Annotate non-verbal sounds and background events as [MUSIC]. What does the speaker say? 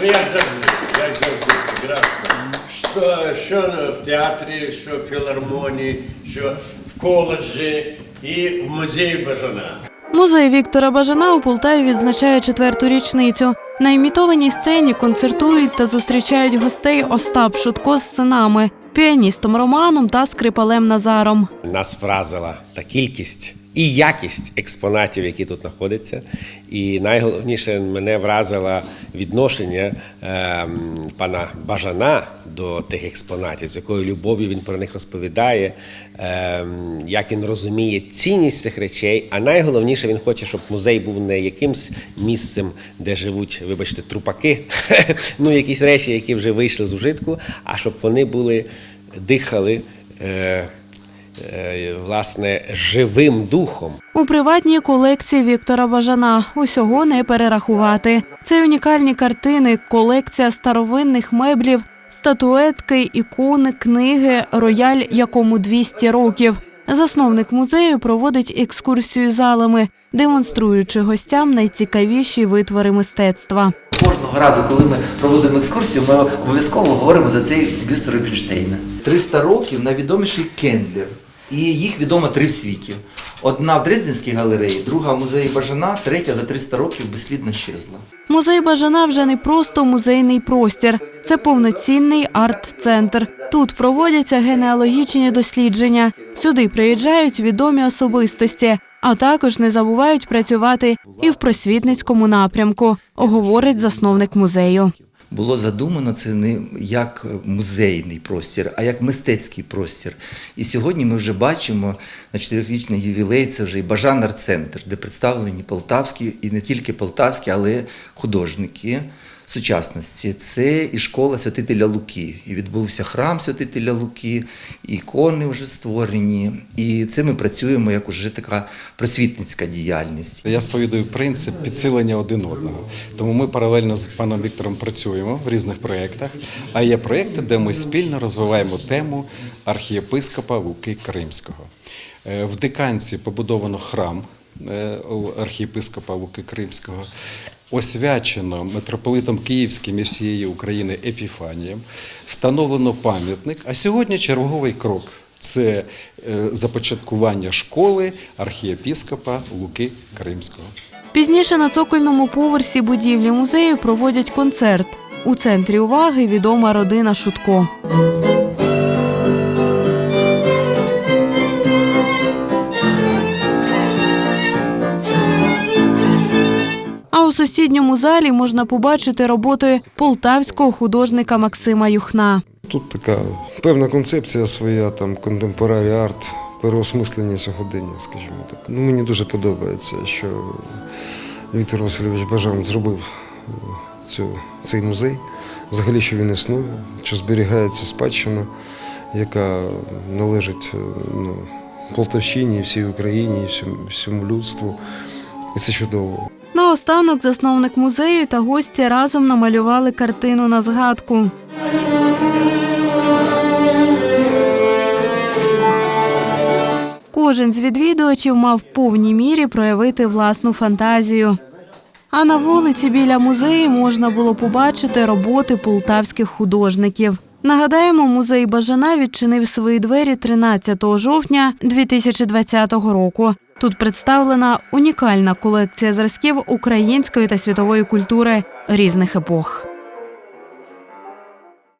Ну як завжди, як завжди, прекрасно. Що, що в театрі, що в філармонії, що в коледжі і в музеї Бажана. Музей Віктора Бажана у Полтаві відзначає четверту річницю. На імітованій сцені концертують та зустрічають гостей Остап Шутко з синами, піаністом Романом та скрипалем Назаром. Нас вразила та кількість і якість експонатів, які тут знаходяться. І найголовніше мене вразило відношення ем, пана Бажана до тих експонатів, з якою любов'ю він про них розповідає, ем, як він розуміє цінність цих речей. А найголовніше він хоче, щоб музей був не якимсь місцем, де живуть, вибачте, трупаки, [LAUGHS] ну якісь речі, які вже вийшли з ужитку, а щоб вони були дихали. Е, е, власне, живим духом. У приватній колекції Віктора Бажана усього не перерахувати. Це унікальні картини, колекція старовинних меблів, статуетки, ікони, книги, рояль, якому 200 років. Засновник музею проводить екскурсію залами, демонструючи гостям найцікавіші витвори мистецтва. Кожного разу, коли ми проводимо екскурсію, ми обов'язково говоримо за цей бюст Рубінштейна. 300 років найвідоміший Кендлер. І їх відомо три в світі. Одна в Дрезденській галереї, друга в музеї Бажана, третя за 300 років безслідно щезла. Музей Бажана вже не просто музейний простір, це повноцінний арт-центр. Тут проводяться генеалогічні дослідження. Сюди приїжджають відомі особистості, а також не забувають працювати і в просвітницькому напрямку, говорить засновник музею. Було задумано це не як музейний простір, а як мистецький простір. І сьогодні ми вже бачимо на чотирирічний ювілей це вже і Бажан арт-центр, де представлені полтавські і не тільки полтавські, але художники сучасності. Це і школа святителя Луки. І відбувся храм святителя Луки, і ікони вже створені. І це ми працюємо як уже така просвітницька діяльність. Я сповідую принцип підсилення один одного. Тому ми паралельно з паном Віктором працюємо в різних проєктах. А є проєкти, де ми спільно розвиваємо тему архієпископа Луки Кримського. Е, В Диканці побудовано храм е, архієпископа Луки Кримського. Освячено митрополитом Київським і всієї України Епіфанієм, встановлено пам'ятник. А сьогодні черговий крок це е, започаткування школи архієпископа Луки Кримського. Пізніше на цокольному поверсі будівлі музею проводять концерт. У центрі уваги відома родина Шутко. Сусідньому залі можна побачити роботи полтавського художника Максима Юхна. Тут така певна концепція своя, там контемпорарі арт, переосмислення сьогодення, скажімо так. Ну, мені дуже подобається, що Віктор Васильович Бажан зробив е, цю, цей музей. Взагалі, що він існує, що зберігається спадщина, яка належить е, ну, Полтавщині, всій Україні, всьому, всьому людству. І це чудово. Наостанок засновник музею та гості разом намалювали картину на згадку. Кожен з відвідувачів мав в повній мірі проявити власну фантазію. А на вулиці біля музею можна було побачити роботи полтавських художників. Нагадаємо, музей Бажана відчинив свої двері 13 жовтня 2020 року. Тут представлена унікальна колекція зразків української та світової культури різних епох.